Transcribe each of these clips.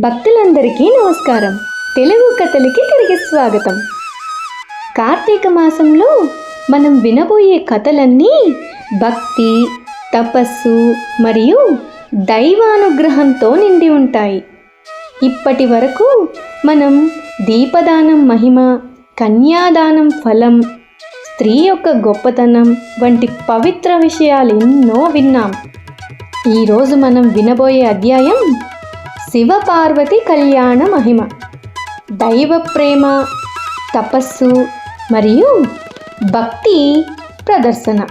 భక్తులందరికీ నమస్కారం. తెలుగు కథలకి తిరిగి స్వాగతం. కార్తీక మాసంలో మనం వినబోయే కథలన్నీ భక్తి తపస్సు మరియు దైవానుగ్రహంతో నిండి ఉంటాయి. ఇప్పటి వరకు మనం దీపదానం మహిమ కన్యాదానం ఫలం స్త్రీ యొక్క గొప్పతనం వంటి పవిత్ర విషయాలు ఎన్నో విన్నాం. ఈరోజు మనం వినబోయే అధ్యాయం శివపార్వతి కళ్యాణ మహిమ. దైవ ప్రేమ తపస్సు మరియు భక్తి ప్రదర్శన.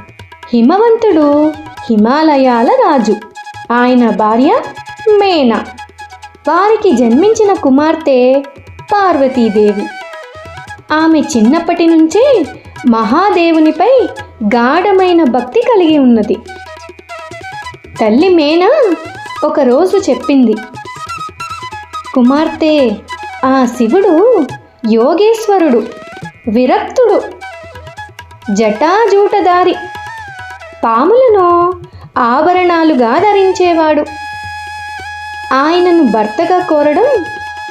హిమవంతుడు హిమాలయాల రాజు. ఆయన భార్య మేనా. వారికి జన్మించిన కుమార్తె పార్వతీదేవి. ఆమె చిన్నప్పటి నుంచే మహాదేవునిపై గాఢమైన భక్తి కలిగి ఉన్నది. తల్లి మేనా ఒకరోజు చెప్పింది కుమార్తె. ఆ శివుడు యోగేశ్వరుడు విరక్తుడు జటాజూటదారి పాములను ఆభరణాలుగా ధరించేవాడు. ఆయనను భర్తగా కోరడం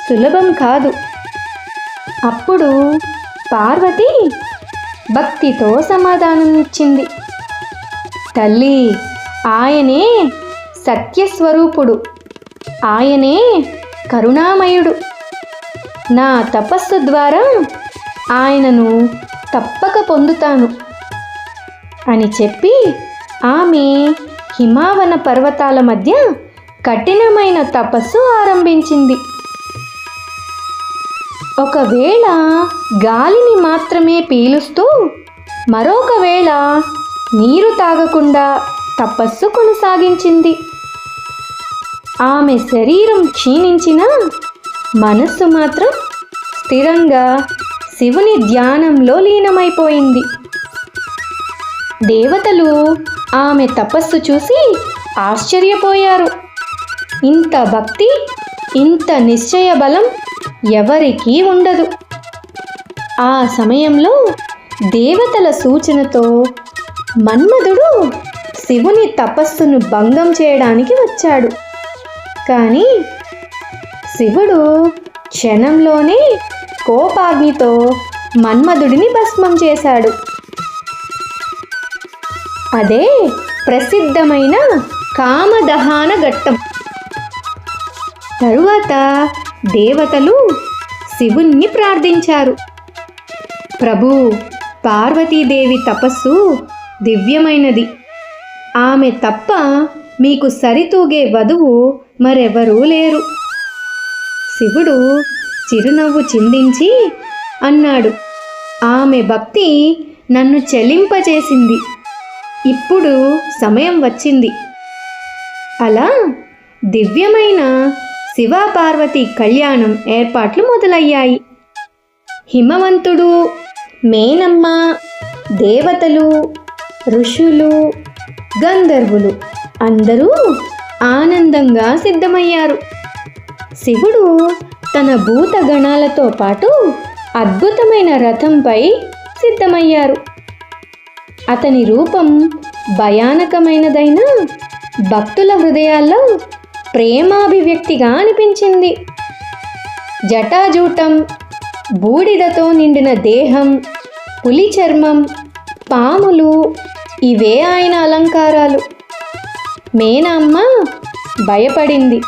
సులభం కాదు. అప్పుడు పార్వతి భక్తితో సమాధానం ఇచ్చింది. తల్లి ఆయనే సత్యస్వరూపుడు. ఆయనే కరుణామయుడు. నా తపస్సు ద్వారా ఆయనను తప్పక పొందుతాను అని చెప్పి ఆమె హిమావన పర్వతాల మధ్య కఠినమైన తపస్సు ఆరంభించింది. ఒకవేళ గాలిని మాత్రమే పీలుస్తూ మరొకవేళ నీరు తాగకుండా తపస్సు కొనసాగించింది. ఆమె శరీరం క్షీణించిన మనస్సు మాత్రం స్థిరంగా శివుని ధ్యానంలో లీనమైపోయింది. దేవతలు ఆమె తపస్సు చూసి ఆశ్చర్యపోయారు. ఇంత భక్తి ఇంత నిశ్చయ బలం ఎవరికీ ఉండదు. ఆ సమయంలో దేవతల సూచనతో మన్మధుడు శివుని తపస్సును భంగం చేయడానికి వచ్చాడు. కానీ శివుడు క్షణంలోనే కోపాగ్నితో మన్మధుడిని భస్మం చేశాడు. అదే ప్రసిద్ధమైన కామదహాన ఘట్టం. తరువాత దేవతలు శివుణ్ణి ప్రార్థించారు. ప్రభు పార్వతీదేవి తపస్సు దివ్యమైనది. ఆమె తప్ప మీకు సరితూగే వధువు మరెవరూ లేరు. శివుడు చిరునవ్వు చిందించి అన్నాడు ఆమె భక్తి నన్ను చెలింపజేసింది. ఇప్పుడు సమయం వచ్చింది అలా దివ్యమైన శివపార్వతి కళ్యాణం ఏర్పాట్లు మొదలయ్యాయి. హిమవంతుడు మేనమ్మ దేవతలు ఋషులు గంధర్వులు అందరూ ఆనందంగా సిద్ధమయ్యారు. శివుడు తన భూతగణాలతో పాటు అద్భుతమైన రథంపై సిద్ధమయ్యారు. అతని రూపం భయానకమైనదైనా భక్తుల హృదయాల్లో ప్రేమాభివ్యక్తిగా అనిపించింది. జటాజూటం బూడిదతో నిండిన దేహం పులి చర్మం పాములు ఇవే ఆయన అలంకారాలు. మేనమ్మ భయపడింది.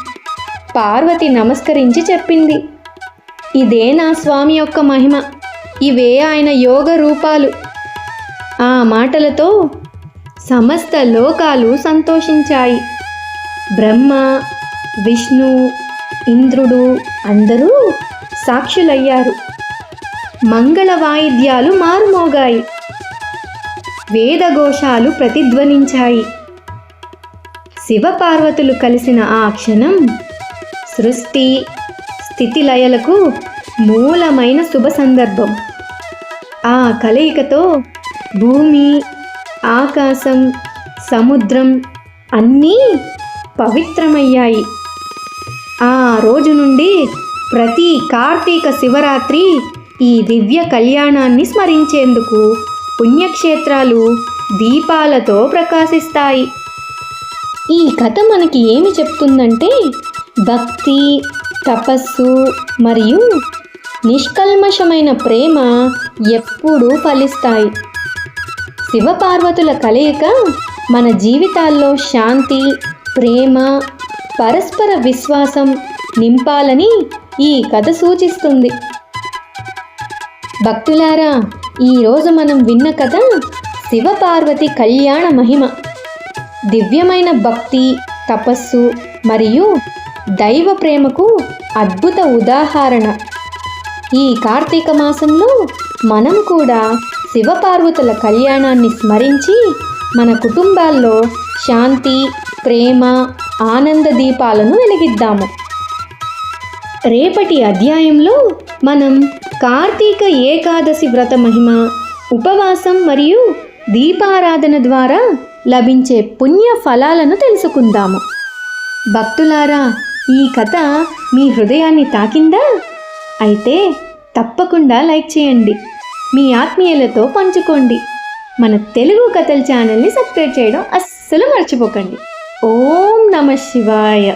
పార్వతి నమస్కరించి చెప్పింది. ఇదే నా స్వామి యొక్క మహిమ. ఇవే ఆయన యోగ రూపాలు. ఆ మాటలతో సమస్త లోకాలు సంతోషించాయి. బ్రహ్మ విష్ణు ఇంద్రుడు అందరూ సాక్షులయ్యారు. మంగళ వాయిద్యాలు మారుమోగాయి. వేదఘోషాలు ప్రతిధ్వనించాయి. శివపార్వతులు కలిసిన ఆ క్షణం సృష్టి స్థితిలయలకు మూలమైన శుభ సందర్భం. ఆ కలయికతో భూమి ఆకాశం సముద్రం అన్నీ పవిత్రమయ్యాయి. ఆ రోజు నుండి ప్రతి కార్తీక శివరాత్రి ఈ దివ్య కళ్యాణాన్ని స్మరించేందుకు పుణ్యక్షేత్రాలు దీపాలతో ప్రకాశిస్తాయి. ఈ కథ మనకి ఏమి చెప్తుందంటే భక్తి తపస్సు మరియు నిష్కల్మషమైన ప్రేమ ఎప్పుడూ ఫలిస్తాయి. శివపార్వతుల కలయిక మన జీవితాల్లో శాంతి ప్రేమ పరస్పర విశ్వాసం నింపాలని ఈ కథ సూచిస్తుంది. భక్తులారా ఈరోజు మనం విన్న కథ శివపార్వతి కళ్యాణ మహిమ. దివ్యమైన భక్తి తపస్సు మరియు దైవ ప్రేమకు అద్భుత ఉదాహరణ. ఈ కార్తీక మాసంలో మనం కూడా శివపార్వతుల కళ్యాణాన్ని స్మరించి మన కుటుంబాల్లో శాంతి ప్రేమ ఆనంద దీపాలను వెలిగిద్దాము. రేపటి అధ్యాయంలో మనం కార్తీక ఏకాదశి వ్రత మహిమ ఉపవాసం మరియు దీపారాధన ద్వారా లభించే పుణ్య ఫలాలను తెలుసుకుందాము. భక్తులారా ఈ కథ మీ హృదయాన్ని తాకిందా? అయితే తప్పకుండా లైక్ చేయండి. మీ ఆత్మీయులతో పంచుకోండి. మన తెలుగు కథల ఛానల్ని సబ్స్క్రైబ్ చేయడం అస్సలు మర్చిపోకండి. ఓం నమ శివాయ.